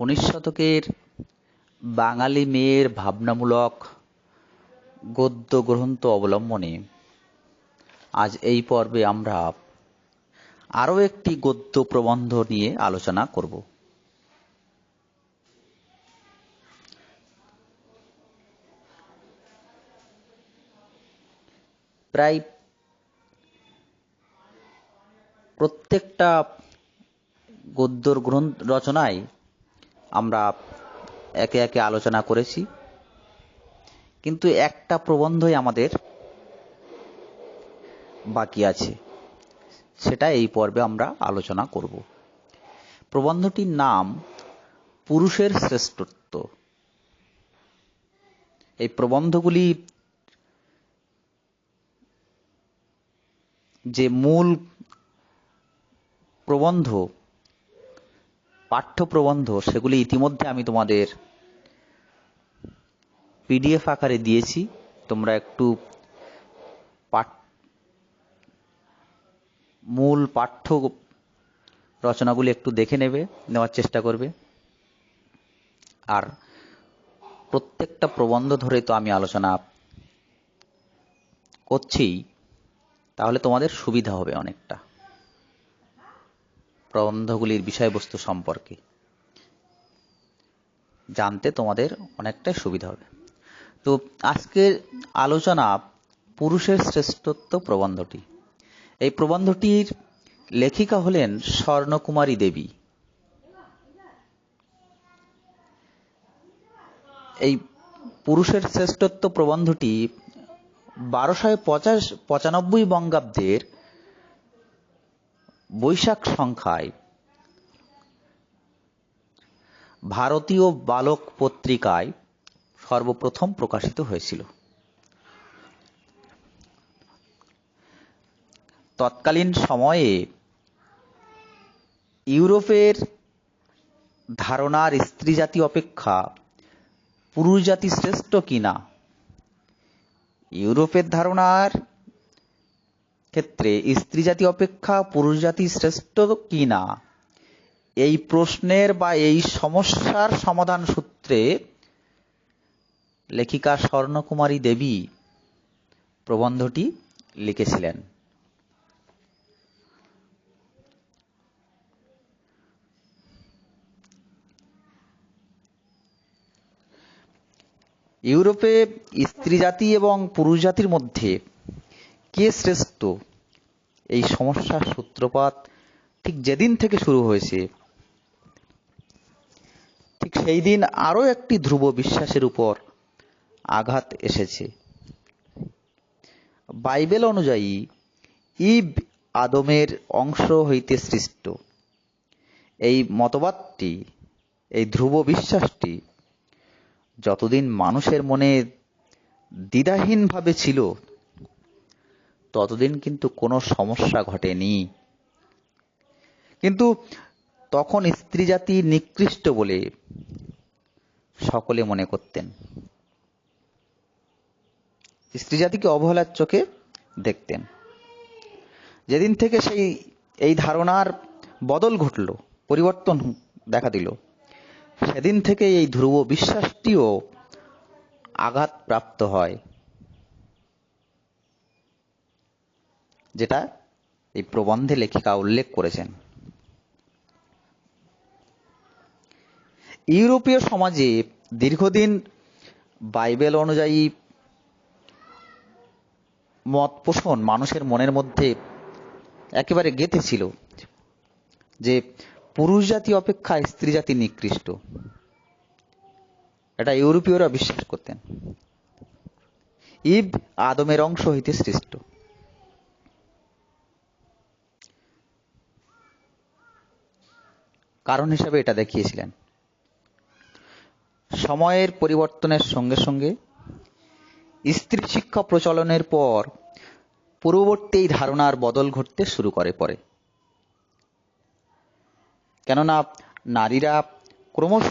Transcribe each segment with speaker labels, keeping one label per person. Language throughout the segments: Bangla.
Speaker 1: উনিশ শতকের বাঙালি মেয়ের ভাবনামূলক গদ্য গ্রন্থ অবলম্বনে আজ এই পর্বে আমরা আরও একটি গদ্য প্রবন্ধ নিয়ে আলোচনা করব। প্রায় প্রত্যেকটা গদ্যর গ্রন্থ রচনায় আমরা একে একে আলোচনা করেছি। কিন্তু একটা প্রবন্ধই আমাদের বাকি আছে। সেটা এই পর্বে আমরা আলোচনা করব। প্রবন্ধটির নাম পুরুষের শ্রেষ্ঠত্ব। এই প্রবন্ধগুলি যে মূল প্রবন্ধ পাঠ্য প্রবন্ধ সেগুলি ইতিমধ্যে আমি তোমাদের পিডিএফ আকারে দিয়েছি। তোমরা একটু মূল পাঠ্য রচনাগুলি একটু দেখে নেবে, নেওয়ার চেষ্টা করবে। আর প্রত্যেকটা প্রবন্ধ ধরে তো আমি আলোচনা করছি, তাহলে তোমাদের সুবিধা হবে অনেকটা। প্রবন্ধগুলির বিষয়বস্তু সম্পর্কে। জানতে তোমাদের অনেকটাই সুবিধা হবে। তো আজকের আলোচনা পুরুষের শ্রেষ্ঠত্ব প্রবন্ধটি। এই প্রবন্ধটির লেখিকা হলেন স্বর্ণকুমারী দেবী। এই পুরুষের শ্রেষ্ঠত্ব প্রবন্ধটি বারোশো পঁচাশ পঁচানব্বই বঙ্গাব্দের বৈশাখ সংখ্যায় ভারতীয় বালক পত্রিকায় সর্বপ্রথম প্রকাশিত হয়েছিল। তৎকালীন সময়ে ইউরোপের ধারণার স্ত্রী জাতি অপেক্ষা পুরুষ জাতি শ্রেষ্ঠ কিনা, ইউরোপের ধারণার ক্ষেত্রে স্ত্রী জাতি অপেক্ষা পুরুষ জাতি শ্রেষ্ঠ কিনা এই প্রশ্নের বা এই সমস্যার সমাধান সূত্রে লেখিকা স্বর্ণকুমারী দেবী প্রবন্ধটি লিখেছিলেন। ইউরোপে স্ত্রী জাতি এবং পুরুষ জাতির মধ্যে কে শ্রেষ্ঠ? এই সমস্যার সূত্রপাত ঠিক যেদিন থেকে শুরু হয়েছে, ঠিক সেই দিন আরও একটি ধ্রুব বিশ্বাসের উপর আঘাত এসেছে। বাইবেল অনুযায়ী, ইব আদমের অংশ হইতে সৃষ্ট। এই মতবাদটি, এই ধ্রুব বিশ্বাসটি যতদিন মানুষের মনে দ্বিধাহীনভাবে ছিল ততদিন কিন্তু কোনো সমস্যা ঘটেনি। কিন্তু তখন স্ত্রী জাতি নিকৃষ্ট বলে সকলে মনে করতেন। স্ত্রী জাতিকে অবহেলার চোখে দেখতেন। যেদিন থেকে সেই, এই ধারণার বদল ঘটল, পরিবর্তন দেখা দিল, সেদিন থেকে এই ধ্রুব বিশ্বাসটিও আঘাত প্রাপ্ত হয়। যেটা এই প্রবন্ধে লেখিকা উল্লেখ করেছেন। ইউরোপীয় সমাজে দীর্ঘদিন বাইবেল অনুযায়ী মত পোষণ মানুষের মনের মধ্যে একেবারে গেঁথে ছিল যে পুরুষ জাতি অপেক্ষা স্ত্রী জাতি নিকৃষ্ট। এটা ইউরোপীয়রা বিশ্বাস করতেন। ইব আদমের অংশ হইতে সৃষ্ট কারণ হিসাবে এটা দেখিয়েছিলেন। সময়ের পরিবর্তনের সঙ্গে সঙ্গে স্ত্রী শিক্ষা প্রচলনের পর পূর্ববর্তী ধারণার বদল ঘটতে শুরু করে পরে। কেননা নারীরা ক্রমশ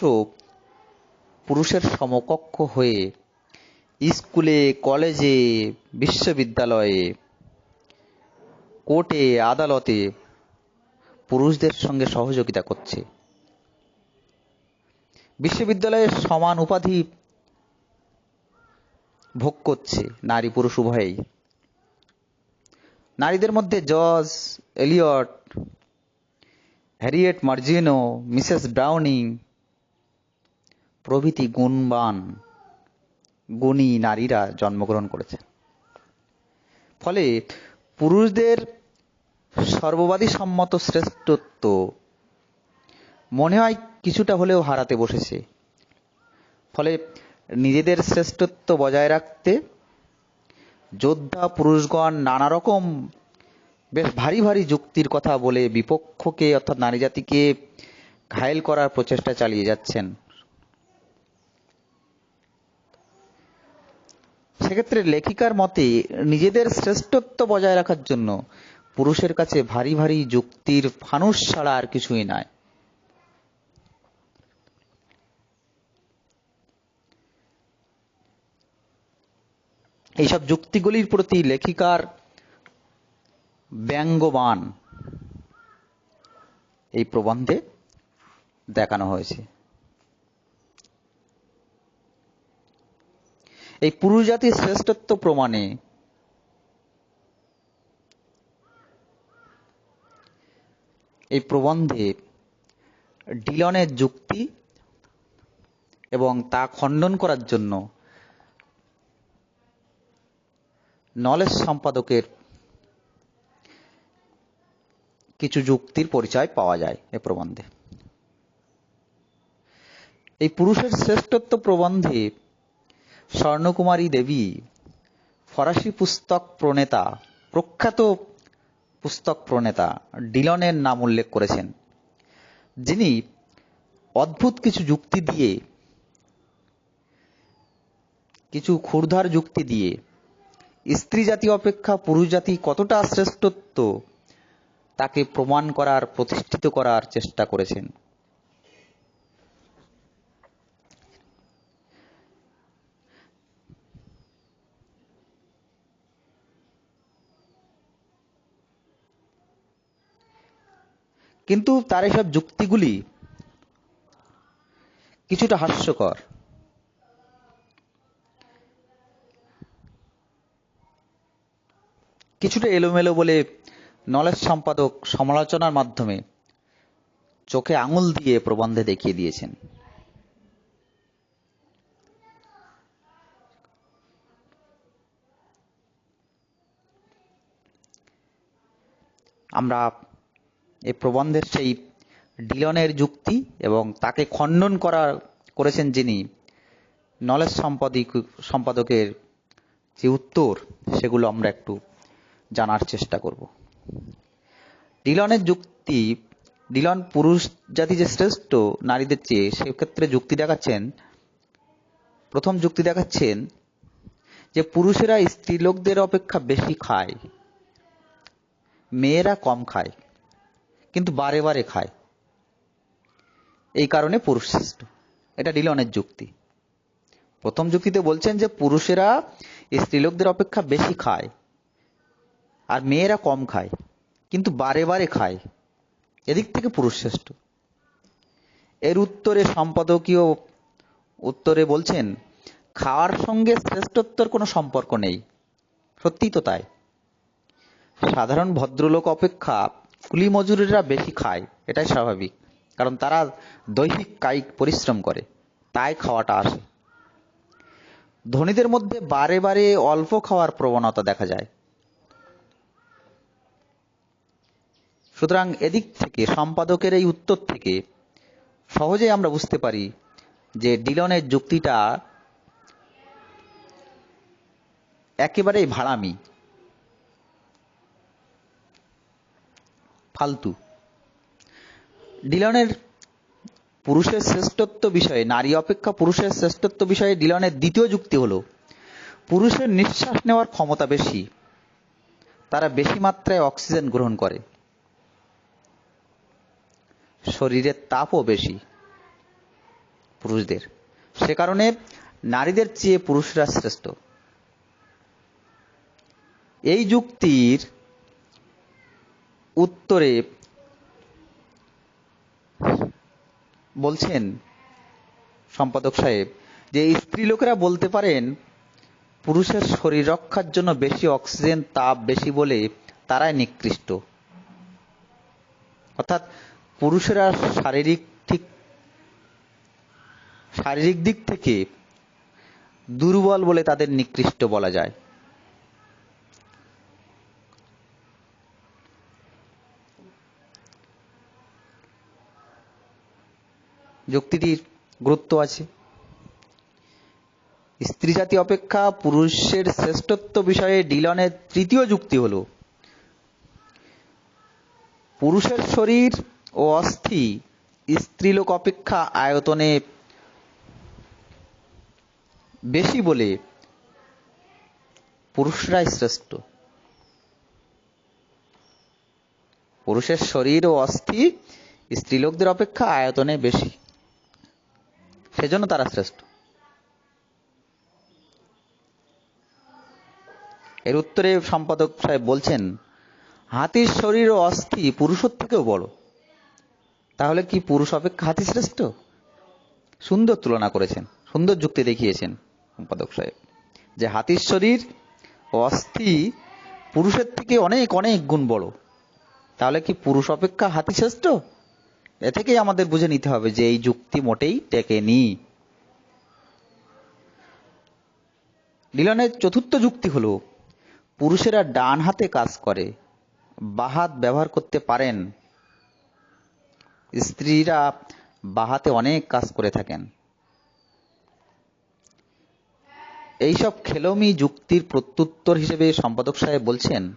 Speaker 1: পুরুষের সমকক্ষ হয়ে স্কুলে, কলেজে, বিশ্ববিদ্যালয়ে, কোর্টে, আদালতে পুরুষদের সঙ্গে সহযোগিতা করছে। বিশ্ববিদ্যালয়ের সমান উপাধি ভোগ করছে নারী পুরুষ উভয়েই। নারীদের মধ্যে জজ, Eliot, Harriet Martineau, Mrs Browning প্রভৃতি গুণবান, গুণী নারীরা জন্মগ্রহণ করেছে ফলে পুরুষদের সর্ববাদী সম্মত শ্রেষ্ঠত্ব। মনে হয় কিছুটা হলেও হারাতে বসেছে। ফলে নিজেদের শ্রেষ্ঠত্ব বজায় রাখতে যোদ্ধা, পুরুষগণ নানা রকম বেশ ভারী ভারী যুক্তির কথা বলে বিপক্ষকে অর্থাৎ নারী জাতিকে ঘায়েল করার প্রচেষ্টা চালিয়ে যাচ্ছেন। সেক্ষেত্রে লেখিকার মতে নিজেদের শ্রেষ্ঠত্ব বজায় রাখার জন্য পুরুষের কাছে ভারী ভারী যুক্তির ফানুস ছাড়া আর কিছুই নয় এইসব যুক্তিগুলির প্রতি লেখিকার ব্যঙ্গবান এই প্রবন্ধে দেখানো হয়েছে। এই পুরুষ জাতির শ্রেষ্ঠত্ব প্রমাণে এই প্রবন্ধে ডিলনের যুক্তি এবং তা খণ্ডন করার জন্য নলেজ সম্পাদকের কিছু যুক্তির পরিচয় পাওয়া যায় এ প্রবন্ধে। এই পুরুষের শ্রেষ্ঠত্ব প্রবন্ধে স্বর্ণকুমারী দেবী ফরাসি পুস্তক প্রণেতা প্রখ্যাত পুস্তক প্রণেতা ডিলনের নাম উল্লেখ করেছেন, যিনি অদ্ভুত কিছু যুক্তি দিয়ে, কিছু ক্ষুরধার যুক্তি দিয়ে, স্ত্রী জাতি অপেক্ষা পুরুষ জাতি কতটা শ্রেষ্ঠত্ব তাকে প্রমাণ করার, প্রতিষ্ঠিত করার চেষ্টা করেছেন। কিন্তু তার এসব যুক্তিগুলি কিছুটা হাস্যকর। কিছুটা এলোমেলো বলে নলেজ সম্পাদক সমালোচনার মাধ্যমে চোখে আঙুল দিয়ে প্রবন্ধে দেখিয়ে দিয়েছেন। আমরা এই প্রবন্ধের সেই ডিলনের যুক্তি এবং তাকে খণ্ডন করা করেছেন যিনি, নলেজ সম্পাদিক, সম্পাদকের যে উত্তর, সেগুলো আমরা একটু জানার চেষ্টা করব। ডিলনের যুক্তি, ডিলন পুরুষ জাতি যে শ্রেষ্ঠ নারীদের চেয়ে, সেক্ষেত্রে যুক্তি দেখাচ্ছেন, প্রথম যুক্তি দেখাচ্ছেন যে পুরুষেরা স্ত্রীলোকদের অপেক্ষা বেশি খায়, মেয়েরা কম খায়। কিন্তু বারে বারে খায়। এই কারণে পুরুষ শ্রেষ্ঠ। এটা ডিলনের যুক্তি। প্রথম যুক্তিতে বলছেন যে পুরুষেরা স্ত্রীলোকদের অপেক্ষা বেশি খায় আর মেয়েরা কম খায়, কিন্তু বারে বারে খায়। এদিক থেকে পুরুষ শ্রেষ্ঠ। এর উত্তরে সম্পাদকীয় উত্তরে বলছেন, খাওয়ার সঙ্গে শ্রেষ্ঠত্বর কোনো সম্পর্ক নেই। সত্যিই তো তাই। সাধারণ ভদ্রলোক অপেক্ষা কুলি মজুরিরা বেশি খায়, এটাই স্বাভাবিক। কারণ তারা দৈহিক কায়িক পরিশ্রম করে, তাই খাওয়াটা আসে। ধনীদের মধ্যে বারে বারে অল্প খাওয়ার প্রবণতা দেখা যায়। সুতরাং এদিক থেকে, সম্পাদকের এই উত্তর থেকে সহজে আমরা বুঝতে পারি যে ডিলনের যুক্তিটা একেবারেই ভাড়ামি। ফালতু। ডিলনের পুরুষের শ্রেষ্ঠত্ব বিষয়ে, নারী অপেক্ষা পুরুষের শ্রেষ্ঠত্ব বিষয়ে ডিলনের দ্বিতীয় যুক্তি হলো, পুরুষের নিঃশ্বাস নেওয়ার ক্ষমতা বেশি, তারা বেশি মাত্রায় অক্সিজেন গ্রহণ করে। শরীরের তাপও বেশি পুরুষদের। সে কারণে নারীদের চেয়ে পুরুষরা শ্রেষ্ঠ। এই যুক্তির উত্তরে বলছেন সম্পাদক সাহেব যে স্ত্রী লোকেরা বলতে পারেন, পুরুষের শরীর রক্ষার জন্য বেশি অক্সিজেন, তাপ বেশি বলে তারাই নিকৃষ্ট। অর্থাৎ পুরুষেরা শারীরিক ঠিক, শারীরিক দিক থেকে দুর্বল বলে তাদের নিকৃষ্ট বলা যায়। যুক্তিটির গুরুত্ব আছে। স্ত্রী জাতি অপেক্ষা পুরুষের শ্রেষ্ঠত্ব বিষয়ে ডিলনের তৃতীয় যুক্তি হল, পুরুষের শরীর ও অস্থি স্ত্রীলোক অপেক্ষা আয়তনে বেশি বলে পুরুষরাই শ্রেষ্ঠ। পুরুষের শরীর ও অস্থি স্ত্রীলোকদের অপেক্ষা আয়তনে বেশি। সেজন্য তারা শ্রেষ্ঠ। এর উত্তরে সম্পাদক সাহেব বলছেন, হাতির শরীর ও অস্থি, পুরুষের থেকেও বড়। তাহলে কি পুরুষ অপেক্ষা হাতি শ্রেষ্ঠ? সুন্দর তুলনা করেছেন, সুন্দর যুক্তি দেখিয়েছেন সম্পাদক সাহেব। যে হাতির শরীর ও অস্থি পুরুষের থেকে অনেক অনেক গুণ বড়। তাহলে কি পুরুষ অপেক্ষা হাতি শ্রেষ্ঠ? এ থেকেই আমাদের বুঝে নিতে হবে যে এই যুক্তি মোটেই টেকেনি ডিলনের চতুর্থ যুক্তি হলো, পুরুষেরা ডান হাতে কাজ করে বাহাত ব্যবহার করতে পারেন। স্ত্রীরা বাহাতে অনেক কাজ করে থাকেন। এইসব খেলমি যুক্তির প্রত্যুত্তর হিসেবে সম্পাদক সাহেব বলছেন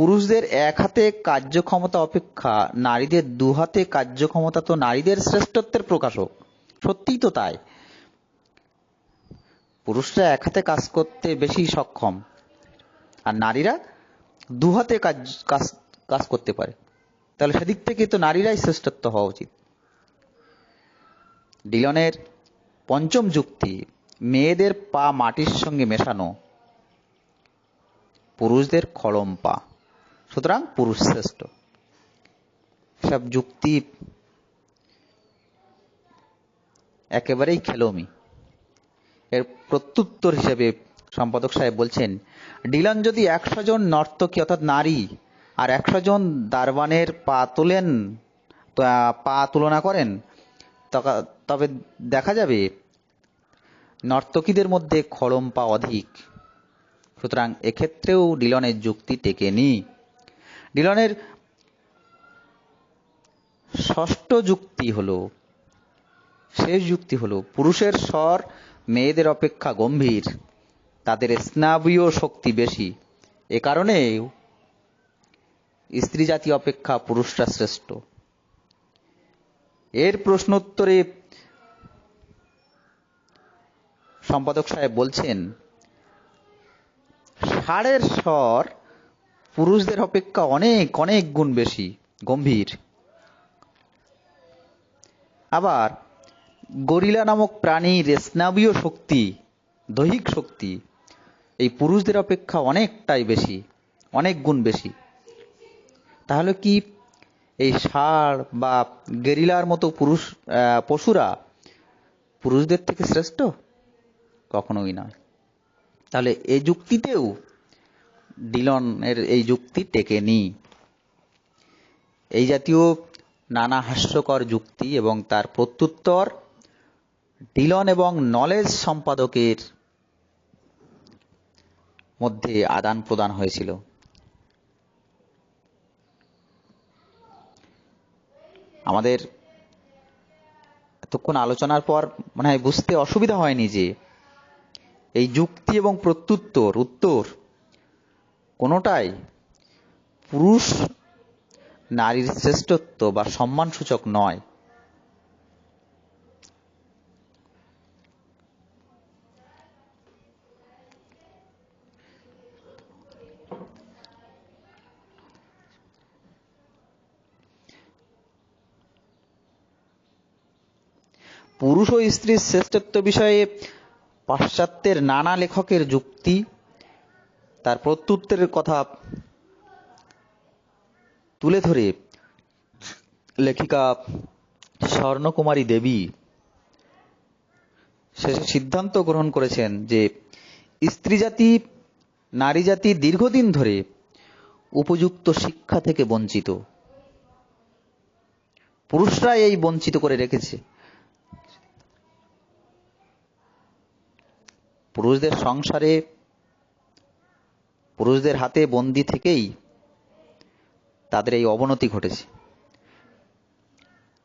Speaker 1: পুরুষদের এক হাতে কার্যক্ষমতা অপেক্ষা, নারীদের দু হাতে কার্যক্ষমতা তো নারীদের শ্রেষ্ঠত্বের প্রকাশক। সত্যিই তো তাই। পুরুষরা এক হাতে কাজ করতে বেশি সক্ষম, আর নারীরা দু হাতে কাজ কাজ কাজ করতে পারে। তাহলে সেদিক থেকে তো নারীরাই শ্রেষ্ঠত্ব হওয়া উচিত। ডিলনের পঞ্চম যুক্তি, মেয়েদের পা মাটির সঙ্গে মেশানো। পুরুষদের খড়ম পা। সুতরাং পুরুষ শ্রেষ্ঠ। সব যুক্তি একেবারেই খেলমি। এর প্রত্যুত্তর হিসেবে সম্পাদক সাহেব বলছেন, ডিলন যদি একশো জন নর্তকী অর্থাৎ নারী আর একশো জন দারবানের পা তোলেন পা তুলনা করেন তবে দেখা যাবে নর্তকীদের মধ্যে খড়ম পা অধিক। সুতরাং এক্ষেত্রেও ডিলনের যুক্তি টেকেনি। ডিলনের ষষ্ঠ যুক্তি হলো, শেষ যুক্তি হলো, পুরুষের স্বর মেয়েদের অপেক্ষা গম্ভীর, তাদের স্নাবীয় শক্তি বেশি। এ কারণে স্ত্রী জাতি অপেক্ষা পুরুষরা শ্রেষ্ঠ। এর প্রশ্নোত্তরে সম্পাদক সাহেব বলছেন, ষাঁড়ের স্বর পুরুষদের অপেক্ষা অনেক অনেক গুণ বেশি, গম্ভীর। আবার, গরিলা নামক প্রাণীর স্নাবীয় শক্তি, দৈহিক শক্তি, এই পুরুষদের অপেক্ষা অনেকটাই বেশি, অনেক গুণ বেশি। তাহলে কি এই ষাঁড় বা গেরিলার মতো পুরুষ পশুরা পুরুষদের থেকে শ্রেষ্ঠ? কখনোই নয়। তাহলে এই যুক্তিতেও ডিলনের এই যুক্তি টেকেনি এই জাতীয় নানা হাস্যকর যুক্তি এবং তার প্রত্যুত্তর ডিলন এবং নলেজ সম্পাদকের মধ্যে আদান প্রদান হয়েছিল। আমাদের এতক্ষণ আলোচনার পর মনে বুঝতে অসুবিধা হয়নি যে এই যুক্তি এবং প্রত্যুত্তর, উত্তর কোনোটাই পুরুষ নারীর শ্রেষ্ঠত্ব বা সম্মানসূচক নয়। পুরুষ ও স্ত্রীর শ্রেষ্ঠত্ব বিষয়ে পাশ্চাত্যের নানা লেখকের যুক্তি তার প্রত্যুত্তরের কথা তুলে ধরে লেখিকা স্বর্ণকুমারী দেবী। শেষে সিদ্ধান্ত গ্রহণ করেছেন যে স্ত্রী জাতি নারী জাতি দীর্ঘদিন ধরে উপযুক্ত শিক্ষা থেকে বঞ্চিত। পুরুষরা এই বঞ্চিত করে রেখেছে। পুরুষদের সংসারে পুরুষদের হাতে বন্দি থেকেই তাদের এই অবনতি ঘটেছে।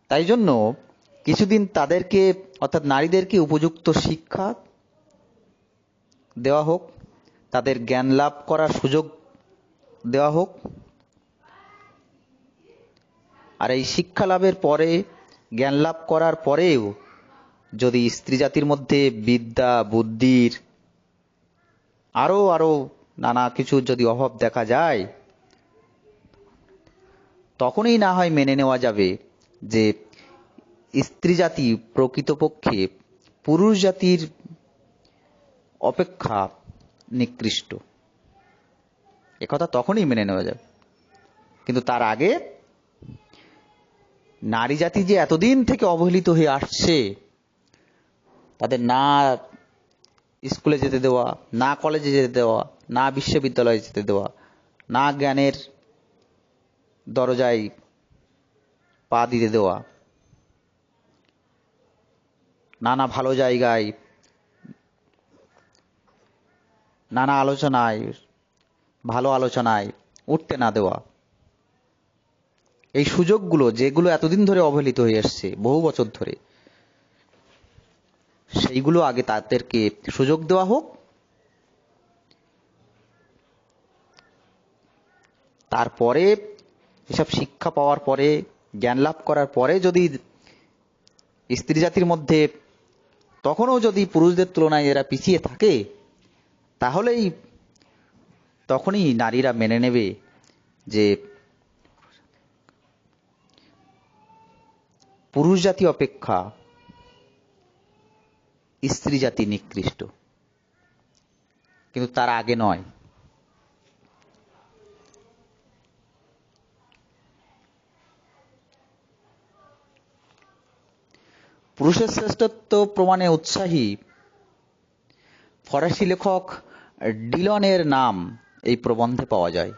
Speaker 1: তাই জন্য কিছুদিন তাদেরকে, অর্থাৎ নারীদেরকে উপযুক্ত শিক্ষা দেওয়া হোক, তাদের জ্ঞান লাভ করার সুযোগ দেওয়া হোক, আর এই শিক্ষা লাভের পরে, জ্ঞান লাভ করার পরেও যদি স্ত্রী জাতির মধ্যে বিদ্যা, বুদ্ধির আরও আরও নানা কিছু যদি অভাব দেখা যায়, তখনই না হয় মেনে নেওয়া যাবে যে স্ত্রী জাতি প্রকৃতপক্ষে পুরুষ জাতির অপেক্ষা নিকৃষ্ট। একথা তখনই মেনে নেওয়া যাবে। কিন্তু তার আগে নারী জাতি যে এতদিন থেকে অবহেলিত হয়ে আসছে, তাদের না স্কুলে যেতে দেওয়া, না কলেজে যেতে দেওয়া না বিশ্ববিদ্যালয়ে যেতে দেওয়া, না জ্ঞানের দরজায় পা দিতে দেওয়া, নানা ভালো জায়গায়, নানা আলোচনায়, ভালো আলোচনায় উঠতে না দেওয়া। এই সুযোগগুলো যেগুলো এতদিন ধরে অবহেলিত হয়ে আসছে, বহু বছর ধরে, সেইগুলো আগে তাদেরকে সুযোগ দেওয়া হোক তারপরে এসব শিক্ষা পাওয়ার পরে, জ্ঞান লাভ করার পরে যদি স্ত্রী জাতির মধ্যে তখনও যদি পুরুষদের তুলনায় এরা পিছিয়ে থাকে, তাহলেই তখনই নারীরা মেনে নেবে যে পুরুষ জাতি অপেক্ষা স্ত্রী জাতি নিকৃষ্ট। কিন্তু তার আগে নয়। পুরুষের শ্রেষ্ঠত্ব প্রমাণে উৎসাহী ফরাসি লেখক ডিলনের নাম এই প্রবন্ধে পাওয়া যায়।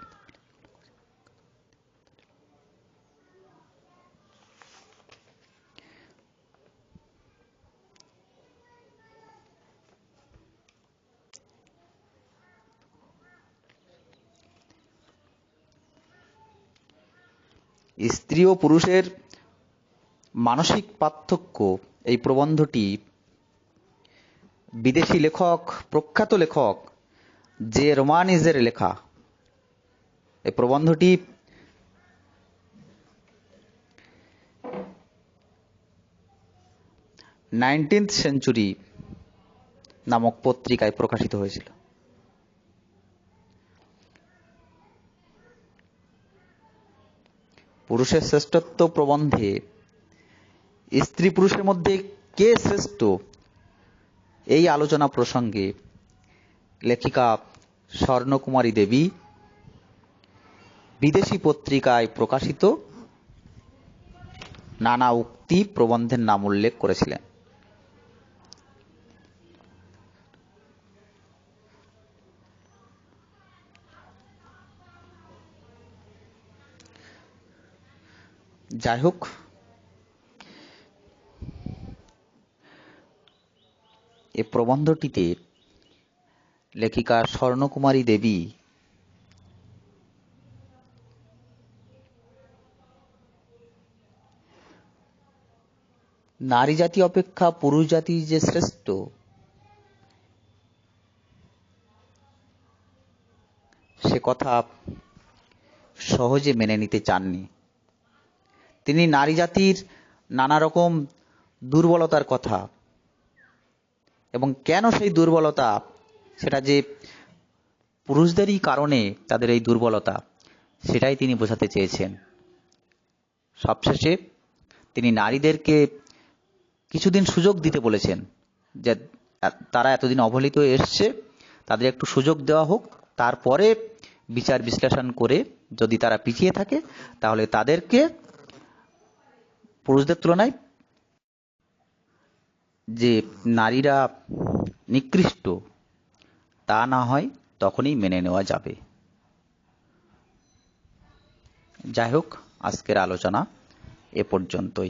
Speaker 1: স্ত্রী ও পুরুষের মানসিক পার্থক্য এই প্রবন্ধটি বিদেশি লেখক, প্রখ্যাত লেখক যে রোমানিজের লেখা। এই প্রবন্ধটি নাইনটিন্থ সেঞ্চুরি নামক পত্রিকায় প্রকাশিত হয়েছিল। পুরুষের শ্রেষ্ঠত্ব প্রবন্ধে স্ত্রী পুরুষের মধ্যে কে শ্রেষ্ঠ? এই আলোচনা প্রসঙ্গে লেখিকা স্বর্ণকুমারী দেবী বিদেশি পত্রিকায় প্রকাশিত নানা উক্তি প্রবন্ধের নাম উল্লেখ করেছিলেন। যাই হোক এ প্রবন্ধটিতে লেখিকা স্বর্ণকুমারী দেবী নারী জাতি অপেক্ষা পুরুষ জাতি যে শ্রেষ্ঠ, সে কথা সহজে মেনে নিতে চাননি। তিনি নারী জাতির নানা রকম দুর্বলতার কথা এবং কেন সেই দুর্বলতা? সেটা যে পুরুষদেরই কারণে তাদের এই দুর্বলতা, সেটাই তিনি বোঝাতে চেয়েছেন। সবশেষে তিনি নারীদেরকে কিছুদিন সুযোগ দিতে বলেছেন যে তারা এতদিন অবহেলিত এসছে, তাদের একটু সুযোগ দেওয়া হোক, তারপরে বিচার বিশ্লেষণ করে যদি তারা পিছিয়ে থাকে, তাহলে তাদেরকে পুরুষদের তুলনায় যে নারীরা নিকৃষ্ট, তা না হয় তখনই মেনে নেওয়া যাবে। যাই হোক, আজকের আলোচনা এ পর্যন্তই।